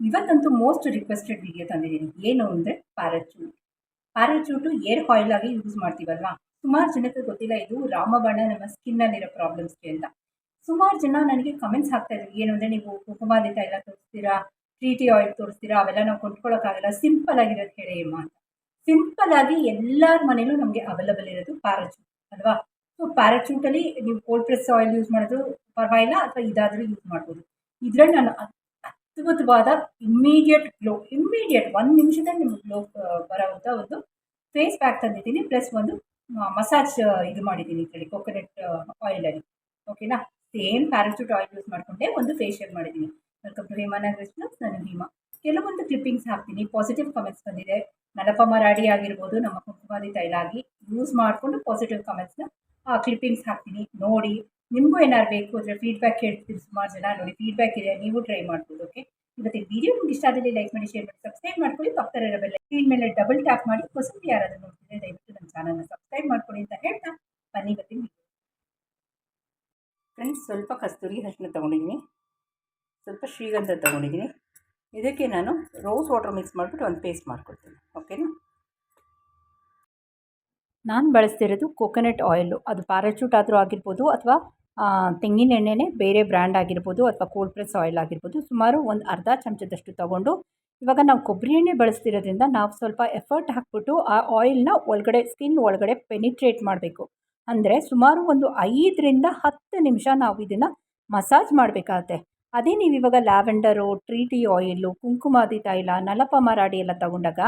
ಇವತ್ತಂತೂ most requested video ತಂದಿದ್ದೀನಿ. ಏನು ಅಂದರೆ ಪ್ಯಾರಾಚೂಟ್ ಪ್ಯಾರಾಚೂಟು ಏರ್ ಆಯಿಲ್ ಆಗಿ ಯೂಸ್ ಮಾಡ್ತೀವಲ್ವಾ? ಸುಮಾರು ಜನಕ್ಕೆ ಗೊತ್ತಿಲ್ಲ, ಇದು ರಾಮಬಾಣ ನಮ್ಮ ಸ್ಕಿನ್ನಲ್ಲಿರೋ ಪ್ರಾಬ್ಲಮ್ಸ್ಗೆ ಅಂತ. ಸುಮಾರು ಜನ ನನಗೆ ಕಮೆಂಟ್ಸ್ ಹಾಕ್ತಾ ಇದ್ರು. ಏನು ಅಂದರೆ ನೀವು ಕುಕುಮಾದಿ ತೈಲ ತೋರಿಸ್ತೀರಾ? Treaty oil ತೋರಿಸ್ತೀರಾ? ಅವೆಲ್ಲ ನಾವು ಕೊಂಡ್ಕೊಳ್ಳೋಕ್ಕಾಗಲ್ಲ ಸಿಂಪಲ್ ಆಗಿರೋದು ಹೇಳಿ ಅಮ್ಮ ಅಂತ. ಸಿಂಪಲ್ ಆಗಿ ಎಲ್ಲರ ಮನೇಲೂ ನಮಗೆ ಅವೈಲಬಲ್ ಇರೋದು ಪ್ಯಾರಾಚೂಟ್ ಅಲ್ವಾ? ಸೊ ಪ್ಯಾರಾಚೂಟಲ್ಲಿ ನೀವು ಕೋಲ್ಡ್ ಪ್ರೆಸ್ ಆಯಿಲ್ ಯೂಸ್ ಮಾಡೋದು ಪರವಾಗಿಲ್ಲ, ಅಥವಾ ಇದಾದರೂ ಯೂಸ್ ಮಾಡ್ಬೋದು. ಇದರಲ್ಲಿ ನಾನು ಅದ್ಭುತವಾದ ಇಮ್ಮಿಡಿಯೇಟ್ ಗ್ಲೋ ಇಮ್ಮಿಡಿಯೇಟ್ ಒಂದು ನಿಮಿಷದಲ್ಲಿ ನಿಮ್ಗೆ ಗ್ಲೋ ಬರೋವಂಥ ಒಂದು ಫೇಸ್ ಪ್ಯಾಕ್ ತಂದಿದ್ದೀನಿ ಪ್ಲಸ್ ಒಂದು ಮಸಾಜ್ ಇದು ಮಾಡಿದ್ದೀನಿ ಕೇಳಿ ಕೋಕೋನಟ್ ಆಯಿಲಲ್ಲಿ ಓಕೆನಾ ಸೇಮ್ ಪ್ಯಾರಾಚೂಟ್ ಆಯಿಲ್ ಯೂಸ್ ಮಾಡಿಕೊಂಡೆ, ಒಂದು ಫೇಶಿಯಲ್ ಮಾಡಿದ್ದೀನಿ. ವೆಲ್ಕಮ್ ಟು ಹೇಮಾನಗರ್ ನಾನು ಭೀಮಾ. ಕೆಲವೊಂದು ಕ್ಲಿಪ್ಪಿಂಗ್ಸ್ ಹಾಕ್ತೀನಿ ಪಾಸಿಟಿವ್ ಕಮೆಂಟ್ಸ್ ಬಂದಿದೆ. ನಲಪ ಮರಾಡಿ ಆಗಿರ್ಬೋದು, ನಮ್ಮ ಕುಂಕುಮಾದಿ ತೈಲಾಗಿ ಯೂಸ್ ಮಾಡಿಕೊಂಡು ಪಾಸಿಟಿವ್ ಕಮೆಂಟ್ಸ್ನ ಕ್ಲಿಪ್ಪಿಂಗ್ಸ್ ಹಾಕ್ತೀನಿ. ನೋಡಿ ನಿಮಗೂ ಏನಾರು ಬೇಕು ಅಂದರೆ ಫೀಡ್ಬ್ಯಾಕ್ ಹೇಳ್ತೀನಿ ಸುಮಾರು ಜನ ನೋಡಿ ಫೀಡ್ಬ್ಯಾಕ್ ಇದೆ, ನೀವು ಟ್ರೈ ಮಾಡ್ಬೋದು ಓಕೆ ಇವತ್ತಿನ ವಿಡಿಯೋ ನಿಮ್ಗೆ ಇಷ್ಟ ಆದಲ್ಲಿ ಲೈಕ್ ಮಾಡಿ ಶೇರ್ ಮಾಡಿ ಸಬ್ಸ್ಕ್ರೈಬ್ ಮಾಡ್ಕೊಳ್ಳಿ ಪಕ್ಕದ ಬೆಲ್ಲ ಸ್ಕ್ರೀನ್ ಮೇಲೆ ಡಬಲ್ ಟ್ಯಾಪ್ ಮಾಡಿ ಹೊಸದು ಯಾರಾದರೂ ನೋಡ್ತಿದ್ರೆ ದಯವಿಟ್ಟು ನಮ್ಮ ಚಾನಲ್ನ ಸಬ್ಸ್ಕ್ರೈಬ್ ಮಾಡ್ಕೊಳ್ಳಿ ಅಂತ ಹೇಳ್ತಾ ಬನ್ನಿ ಇವತ್ತಿನ ಫ್ರೆಂಡ್ಸ್ ಸ್ವಲ್ಪ ಕಸ್ತೂರಿ ಅರಿಶಿನ ತೊಗೊಂಡಿದ್ದೀನಿ. ಸ್ವಲ್ಪ ಶ್ರೀಗಂಧ ತೊಗೊಂಡಿದ್ದೀನಿ. ಇದಕ್ಕೆ ನಾನು ರೋಸ್ ವಾಟರ್ ಮಿಕ್ಸ್ ಮಾಡಿಬಿಟ್ಟು ಒಂದು ಪೇಸ್ಟ್ ಮಾಡ್ಕೊಳ್ತೀನಿ ಓಕೆನಾ ನಾನು ಬಳಸ್ತಿರೋದು ಕೋಕೋನಟ್ ಆಯಿಲು. ಅದು ಪ್ಯಾರಾಚೂಟ್ ಆದರೂ ಆಗಿರ್ಬೋದು ಅಥವಾ ತೆಂಗಿನ ಎಣ್ಣೆನೇ ಬೇರೆ ಬ್ರ್ಯಾಂಡ್ ಆಗಿರ್ಬೋದು ಅಥವಾ ಕೋಲ್ಡ್ ಪ್ರೆಸ್ ಆಯಿಲ್ ಆಗಿರ್ಬೋದು. ಸುಮಾರು ಒಂದು ಅರ್ಧ ಚಮಚದಷ್ಟು ತಗೊಂಡು, ಇವಾಗ ನಾವು ಕೊಬ್ಬರಿ ಎಣ್ಣೆ ಬಳಸ್ತಿರೋದ್ರಿಂದ ನಾವು ಸ್ವಲ್ಪ ಎಫರ್ಟ್ ಹಾಕ್ಬಿಟ್ಟು ಆ ಆಯಿಲ್ನ ಒಳಗಡೆ, ಸ್ಕಿನ್ ಒಳಗಡೆ ಪೆನಿಟ್ರೇಟ್ ಮಾಡಬೇಕು. ಅಂದರೆ ಸುಮಾರು ಒಂದು ಐದರಿಂದ ಹತ್ತು ನಿಮಿಷ ನಾವು ಇದನ್ನು ಮಸಾಜ್ ಮಾಡಬೇಕಾಗತ್ತೆ. ಅದೇ ನೀವು ಇವಾಗ ಲ್ಯಾವೆಂಡರು, ಟ್ರೀಟಿ ಆಯಿಲು ಕುಂಕುಮಾದಿ ತೈಲ ನಲಪ ಮರಾಡಿ ಎಲ್ಲ ತೊಗೊಂಡಾಗ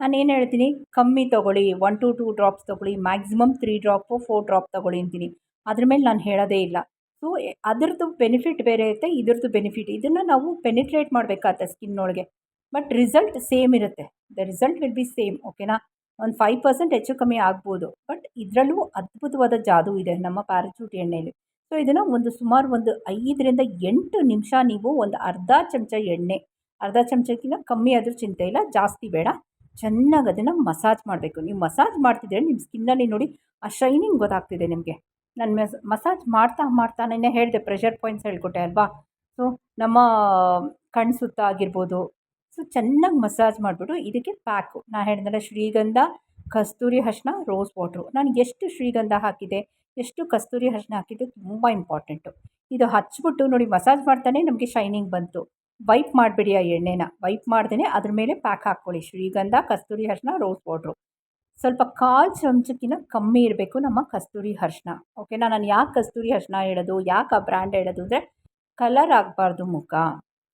ನಾನು ಏನು ಹೇಳ್ತೀನಿ? ಕಮ್ಮಿ ತೊಗೊಳ್ಳಿ. ಒನ್ ಟು ಟೂ ಡ್ರಾಪ್ಸ್ ತೊಗೊಳ್ಳಿ. Maximum three drop four drop ತೊಗೊಳ್ಳಿ ಅಂತೀನಿ. ಅದ್ರ ಮೇಲೆ ನಾನು ಹೇಳೋದೇ ಇಲ್ಲ. ಸೊ ಅದರದ್ದು ಬೆನಿಫಿಟ್ ಬೇರೆ ಇರುತ್ತೆ, ಇದ್ರದ್ದು ಬೆನಿಫಿಟ್ ಇದನ್ನು ನಾವು ಪೆನಿಟ್ರೇಟ್ ಮಾಡಬೇಕಾಗತ್ತೆ ಸ್ಕಿನ್ ಒಳಗೆ ಬಟ್ ರಿಸಲ್ಟ್ ಸೇಮ್ ಇರುತ್ತೆ. The result will be same ಓಕೆನಾ ಒಂದು ಫೈವ್ ಪರ್ಸೆಂಟ್ ಹೆಚ್ಚು ಕಮ್ಮಿ ಆಗ್ಬೋದು. ಬಟ್ ಇದರಲ್ಲೂ ಅದ್ಭುತವಾದ ಜಾದು ಇದೆ ನಮ್ಮ ಪ್ಯಾರಾಚೂಟ್ ಎಣ್ಣೆಯಲ್ಲಿ ಸೊ ಇದನ್ನು ಒಂದು ಸುಮಾರು ಒಂದು ಐದರಿಂದ ಎಂಟು ನಿಮಿಷ ನೀವು ಒಂದು ಅರ್ಧ ಚಮಚ ಎಣ್ಣೆ. ಅರ್ಧ ಚಮಚಕ್ಕಿಂತ ಕಮ್ಮಿ ಆದರೂ ಚಿಂತೆ ಇಲ್ಲ. ಜಾಸ್ತಿ ಬೇಡ. ಚೆನ್ನಾಗಿ ಅದನ್ನು ಮಸಾಜ್ ಮಾಡಬೇಕು. ನೀವು ಮಸಾಜ್ ಮಾಡ್ತಿದ್ರೆ ನಿಮ್ಮ ಸ್ಕಿನ್ನಲ್ಲಿ ನೋಡಿ ಆ ಶೈನಿಂಗ್ ಗೊತ್ತಾಗ್ತಿದೆ ನಿಮಗೆ. ನಾನು ಮೆಸ್, ಮಸಾಜ್ ಮಾಡ್ತಾ ಮಾಡ್ತಾ ನಿನ್ನೆ ಹೇಳಿದೆ ಪ್ರೆಷರ್ ಪಾಯಿಂಟ್ಸ್ ಹೇಳ್ಕೊಟ್ಟೆ ಅಲ್ವಾ? ಸೊ ನಮ್ಮ ಕಣ್ಣು ಸುತ್ತ ಆಗಿರ್ಬೋದು. ಸೊ ಚೆನ್ನಾಗಿ ಮಸಾಜ್ ಮಾಡಿಬಿಟ್ಟು ಇದಕ್ಕೆ ಪ್ಯಾಕು ನಾನು ಹೇಳಿದ್ರೆ ಶ್ರೀಗಂಧ, ಕಸ್ತೂರಿ ಅರಿಶಿನ ರೋಸ್ ವಾಟ್ರು ನಾನು ಎಷ್ಟು ಶ್ರೀಗಂಧ ಹಾಕಿದೆ, ಎಷ್ಟು ಕಸ್ತೂರಿ ಅರಿಶಿನ ಹಾಕಿದ್ದು ತುಂಬ ಇಂಪಾರ್ಟೆಂಟು ಇದು ಹಚ್ಬಿಟ್ಟು ನೋಡಿ ಮಸಾಜ್ ಮಾಡ್ತಾನೆ ನಮಗೆ ಶೈನಿಂಗ್ ಬಂತು. ವೈಪ್ ಮಾಡಿಬಿಡಿ ಆ ಎಣ್ಣೆನ. ವೈಪ್ ಮಾಡ್ದೇ ಅದ್ರ ಮೇಲೆ ಪ್ಯಾಕ್ ಹಾಕ್ಕೊಳ್ಳಿ. ಶ್ರೀಗಂಧ, ಕಸ್ತೂರಿ ಅರ್ಶಿನ ರೋಸ್ ಪೌಡ್ರು ಸ್ವಲ್ಪ ಕಾಲು ಚಮಚಕ್ಕಿಂತ ಕಮ್ಮಿ ಇರಬೇಕು ನಮ್ಮ ಕಸ್ತೂರಿ ಅರ್ಶನ ಓಕೆನಾ ನಾನು ಯಾಕೆ ಕಸ್ತೂರಿ ಅರ್ಶಿನ ಹೇಳೋದು? ಯಾಕೆ ಆ ಬ್ರ್ಯಾಂಡ್ ಹೇಳೋದು ಅಂದರೆ ಕಲರ್ ಆಗಬಾರ್ದು ಮುಖ.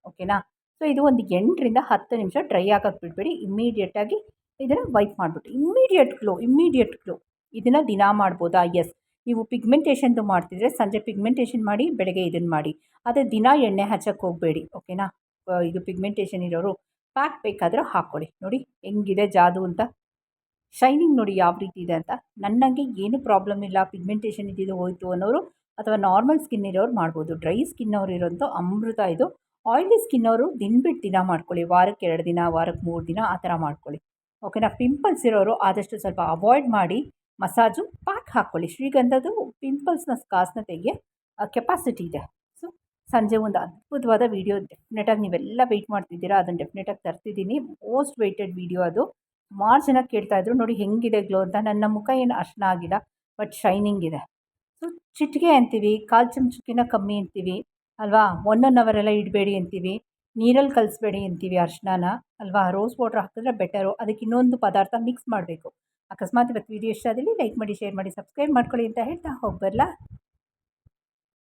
ಓಕೆನಾ ಸೊ ಇದು ಒಂದು ಎಂಟರಿಂದ ಹತ್ತು ನಿಮಿಷ ಡ್ರೈ ಆಗೋಕ್ಕೆ ಬಿಡಬೇಡಿ. ಇಮ್ಮಿಡಿಯೇಟಾಗಿ ಇದನ್ನು ವೈಪ್ ಮಾಡಿಬಿಟ್ಟು. ಇಮ್ಮಿಡಿಯೇಟ್ ಗ್ಲೋ ಇಮ್ಮಿಡಿಯೇಟ್ ಗ್ಲೋ ಇದನ್ನು ದಿನ ಮಾಡ್ಬೋದಾ? ಎಸ್ ನೀವು ಪಿಗ್ಮೆಂಟೇಷನ್ದು ಮಾಡ್ತಿದ್ರೆ ಸಂಜೆ ಪಿಗ್ಮೆಂಟೇಷನ್ ಮಾಡಿ, ಬೆಳಗ್ಗೆ ಇದನ್ನು ಮಾಡಿ. ಅದೇ ದಿನ ಎಣ್ಣೆ ಹಚ್ಚಕ್ಕೆ ಹೋಗಬೇಡಿ ಓಕೆನಾ ಇದು ಪಿಗ್ಮೆಂಟೇಷನ್ ಇರೋರು ಪ್ಯಾಕ್ ಬೇಕಾದರೆ ಹಾಕ್ಕೊಳ್ಳಿ ನೋಡಿ, ಹೆಂಗಿದೆ ಜಾದು ಅಂತ. ಶೈನಿಂಗ್ ನೋಡಿ ಯಾವ ರೀತಿ ಇದೆ ಅಂತ. ನನ್ನಂಗೆ ಏನು ಪ್ರಾಬ್ಲಮ್ ಇಲ್ಲ ಪಿಗ್ಮೆಂಟೇಷನ್ ಇದ್ದಿದ್ದು ಹೋಯಿತು ಅನ್ನೋರು, ಅಥವಾ ನಾರ್ಮಲ್ ಸ್ಕಿನ್ ಇರೋರು ಮಾಡ್ಬೋದು. ಡ್ರೈ ಸ್ಕಿನ್ ಅವ್ರು ಇರೋಂಥ ಅಮೃತ ಇದು. ಆಯಿಲಿ ಸ್ಕಿನ್ ಅವರು ದಿನ ಬಿಟ್ಟು ದಿನ ಮಾಡ್ಕೊಳ್ಳಿ. ವಾರಕ್ಕೆ ಎರಡು ದಿನ, ವಾರಕ್ಕೆ ಮೂರು ದಿನ ಆ ಥರ ಮಾಡ್ಕೊಳ್ಳಿ. ಓಕೆನಾ ಪಿಂಪಲ್ಸ್ ಇರೋರು ಆದಷ್ಟು ಸ್ವಲ್ಪ ಅವಾಯ್ಡ್ ಮಾಡಿ ಮಸಾಜು ಪ್ಯಾಕ್ ಹಾಕ್ಕೊಳ್ಳಿ ಶ್ರೀಗಂಧದ್ದು ಪಿಂಪಲ್ಸ್ನ ಸ್ಕಾಸ್ನ ತೆಗಿಯೋ ಕೆಪಾಸಿಟಿ ಇದೆ. ಸೊ ಸಂಜೆ ಒಂದು ಅದ್ಭುತವಾದ ವೀಡಿಯೋ ಡೆಫಿನೆಟಾಗಿ ನೀವೆಲ್ಲ ವೆಯ್ಟ್ ಮಾಡ್ತಿದ್ದೀರಾ, ಅದನ್ನು ಡೆಫಿನೆಟಾಗಿ ತರ್ತಿದ್ದೀನಿ. ಮೋಸ್ಟ್ ವೆಯ್ಟೆಡ್ ವೀಡಿಯೋ ಅದು. ಸುಮಾರು ಜನ ಕೇಳ್ತಾಯಿದ್ರು ನೋಡಿ ಹೆಂಗಿದೆ ಗ್ಲೋ ಅಂತ. ನನ್ನ ಮುಖ ಏನು ಅರ್ಶನ ಆಗಿಲ್ಲ ಬಟ್ ಶೈನಿಂಗ್ ಇದೆ. ಸೊ ಚಿಟಿಕೆ ಅಂತೀವಿ, ಕಾಲು ಚಮಚಕ್ಕಿಂತ ಕಮ್ಮಿ ಅಂತೀವಿ, ಅಲ್ವಾ? ಒನ್ ಒನ್ ಅವರೆಲ್ಲ ಇಡಬೇಡಿ ಅಂತೀವಿ. ನೀರಲ್ಲಿ ಕಲಿಸ್ಬೇಡಿ ಅಂತೀವಿ ಅರ್ಶಿನ ಅಲ್ವಾ? ರೋಸ್ ವಾಟ್ರ್ ಹಾಕಿದ್ರೆ ಬೆಟರು ಅದಕ್ಕೆ ಇನ್ನೊಂದು ಪದಾರ್ಥ ಮಿಕ್ಸ್ ಮಾಡಬೇಕು. ಅಕಸ್ಮಾತ್ ಇವತ್ತು ವೀಡಿಯೋ ಇಷ್ಟ ಆದಲ್ಲಿ ಲೈಕ್ ಮಾಡಿ ಶೇರ್ ಮಾಡಿ ಸಬ್ಸ್ಕ್ರೈಬ್ ಮಾಡ್ಕೊಳ್ಳಿ ಅಂತ ಹೇಳ್ತಾ ಹೋಗಿ ಬರಲಾ